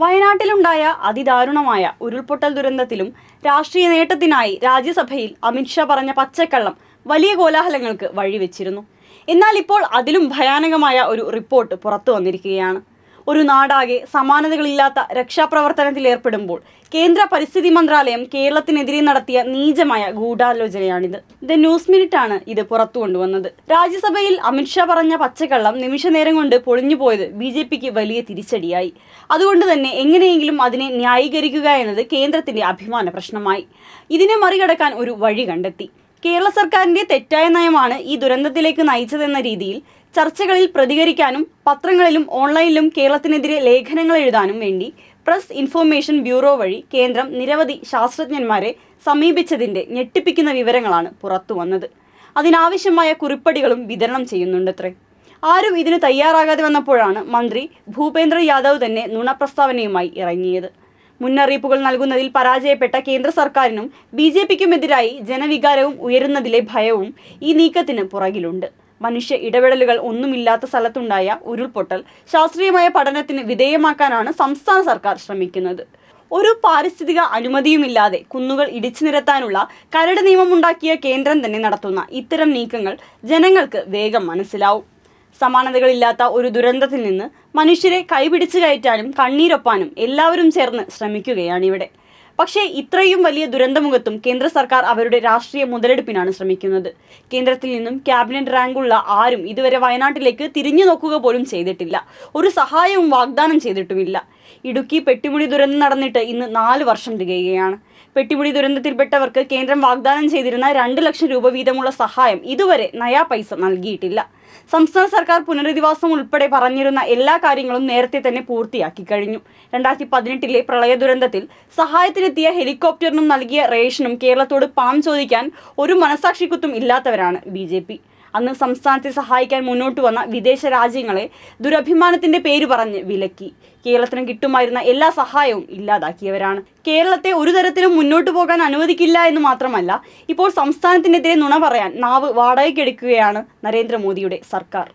വയനാട്ടിലുണ്ടായ അതിദാരുണമായ ഉരുൾപൊട്ടൽ ദുരന്തത്തിലും രാഷ്ട്രീയ നേട്ടത്തിനായി രാജ്യസഭയിൽ അമിത്ഷാ പറഞ്ഞ പച്ചക്കള്ളം വലിയ കോലാഹലങ്ങൾക്ക് വഴിവെച്ചിരുന്നു. എന്നാൽ ഇപ്പോൾ അതിലും ഭയാനകമായ ഒരു റിപ്പോർട്ട് പുറത്തു വന്നിരിക്കുകയാണ്. ഒരു നാടാകെ സമാനതകളില്ലാത്ത രക്ഷാപ്രവർത്തനത്തിൽ ഏർപ്പെടുമ്പോൾ കേന്ദ്ര പരിസ്ഥിതി മന്ത്രാലയം കേരളത്തിനെതിരെ നടത്തിയ നീചമായ ഗൂഢാലോചനയാണിത്. ദ ന്യൂസ് മിനിറ്റ് ആണ് ഇത് പുറത്തു കൊണ്ടുവന്നത്. രാജ്യസഭയിൽ അമിത്ഷാ പറഞ്ഞ പച്ചക്കള്ളം നിമിഷനേരം കൊണ്ട് പൊളിഞ്ഞു പോയത് ബി ജെ പിക്ക് വലിയ തിരിച്ചടിയായി. അതുകൊണ്ട് തന്നെ എങ്ങനെയെങ്കിലും അതിനെ ന്യായീകരിക്കുക എന്നത് കേന്ദ്രത്തിന്റെ അഭിമാന പ്രശ്നമായി. ഇതിനെ മറികടക്കാൻ ഒരു വഴി കണ്ടെത്തി. കേരള സർക്കാരിന്റെ തെറ്റായ നയമാണ് ഈ ദുരന്തത്തിലേക്ക് നയിച്ചതെന്ന രീതിയിൽ ചർച്ചകളിൽ പ്രതികരിക്കാനും പത്രങ്ങളിലും ഓൺലൈനിലും കേരളത്തിനെതിരെ ലേഖനങ്ങൾ എഴുതാനും വേണ്ടി പ്രസ് ഇൻഫോർമേഷൻ ബ്യൂറോ വഴി കേന്ദ്രം നിരവധി ശാസ്ത്രജ്ഞന്മാരെ സമീപിച്ചതിന്റെ ഞെട്ടിപ്പിക്കുന്ന വിവരങ്ങളാണ് പുറത്തു വന്നത്. അതിനാവശ്യമായ കുറിപ്പടികളും വിതരണം ചെയ്യുന്നുണ്ടത്രേ. ആരും ഇതിന് തയ്യാറാകാതെ വന്നപ്പോഴാണ് മന്ത്രി ഭൂപേന്ദ്ര യാദവ് തന്നെ നുണപ്രസ്താവനയുമായി ഇറങ്ങിയത്. മുന്നറിയിപ്പുകൾ നൽകുന്നതിൽ പരാജയപ്പെട്ട കേന്ദ്ര സർക്കാരിനും ബി ജെ പിക്കുമെതിരായി ജനവികാരവും ഉയരുന്നതിലെ ഭയവും ഈ നീക്കത്തിന് പുറകിലുണ്ട്. മനുഷ്യ ഇടപെടലുകൾ ഒന്നുമില്ലാത്ത സ്ഥലത്തുണ്ടായ ഉരുൾപൊട്ടൽ ശാസ്ത്രീയമായ പഠനത്തിന് വിധേയമാക്കാനാണ് സംസ്ഥാന സർക്കാർ ശ്രമിക്കുന്നത്. ഒരു പാരിസ്ഥിതിക അനുമതിയുമില്ലാതെ കുന്നുകൾ ഇടിച്ചു നിരത്താനുള്ള കരട് നിയമമുണ്ടാക്കിയ കേന്ദ്രം തന്നെ നടത്തുന്ന ഇത്തരം നീക്കങ്ങൾ ജനങ്ങൾക്ക് വേഗം മനസ്സിലാവും. സമാനതകളില്ലാത്ത ഒരു ദുരന്തത്തിൽ നിന്ന് മനുഷ്യരെ കൈപിടിച്ചു കയറ്റാനും കണ്ണീരൊപ്പാനും എല്ലാവരും ചേർന്ന് ശ്രമിക്കുകയാണിവിടെ പക്ഷേ ഇത്രയും വലിയ ദുരന്തമുഖത്തും കേന്ദ്ര സർക്കാർ അവരുടെ രാഷ്ട്രീയ മുതലെടുപ്പിനാണ് ശ്രമിക്കുന്നത്. കേന്ദ്രത്തിൽ നിന്നും ക്യാബിനറ്റ് റാങ്കുള്ള ആരും ഇതുവരെ വയനാട്ടിലേക്ക് തിരിഞ്ഞു നോക്കുക പോലും ചെയ്തിട്ടില്ല. ഒരു സഹായവും വാഗ്ദാനം ചെയ്തിട്ടുമില്ല. ഇടുക്കി പെട്ടിമുടി ദുരന്തം നടന്നിട്ട് ഇന്ന് നാല് വർഷം തികയുകയാണ്. പെട്ടിമുടി ദുരന്തത്തിൽപ്പെട്ടവർക്ക് കേന്ദ്രം വാഗ്ദാനം ചെയ്തിരുന്ന രണ്ട് ലക്ഷം രൂപ വീതമുള്ള സഹായം ഇതുവരെ നയാ പൈസ നൽകിയിട്ടില്ല. സംസ്ഥാന സർക്കാർ പുനരധിവാസം ഉൾപ്പെടെ പറഞ്ഞിരുന്ന എല്ലാ കാര്യങ്ങളും നേരത്തെ തന്നെ പൂർത്തിയാക്കി കഴിഞ്ഞു. രണ്ടായിരത്തി പതിനെട്ടിലെ പ്രളയ ദുരന്തത്തിൽ സഹായത്തിനെത്തിയ ഹെലികോപ്റ്ററിനും നൽകിയ റേഷനും കേരളത്തോട് പാം ചോദിക്കാൻ ഒരു മനസാക്ഷിക്കുത്തും ഇല്ലാത്തവരാണ് ബി അന്ന് സംസ്ഥാനത്തെ സഹായിക്കാൻ മുന്നോട്ട് വന്ന വിദേശ രാജ്യങ്ങളെ ദുരഭിമാനത്തിന്റെ പേര് പറഞ്ഞ് വിലക്കി. കേരളത്തിന് കിട്ടുമായിരുന്ന എല്ലാ സഹായവും ഇല്ലാതാക്കിയവരാണ്. കേരളത്തെ ഒരു തരത്തിലും മുന്നോട്ട് പോകാൻ അനുവദിക്കില്ല എന്ന് മാത്രമല്ല ഇപ്പോൾ സംസ്ഥാനത്തിനെതിരെ നുണ പറയാൻ നാവ് വാടകയ്ക്കെടുക്കുകയാണ് നരേന്ദ്രമോദിയുടെ സർക്കാർ.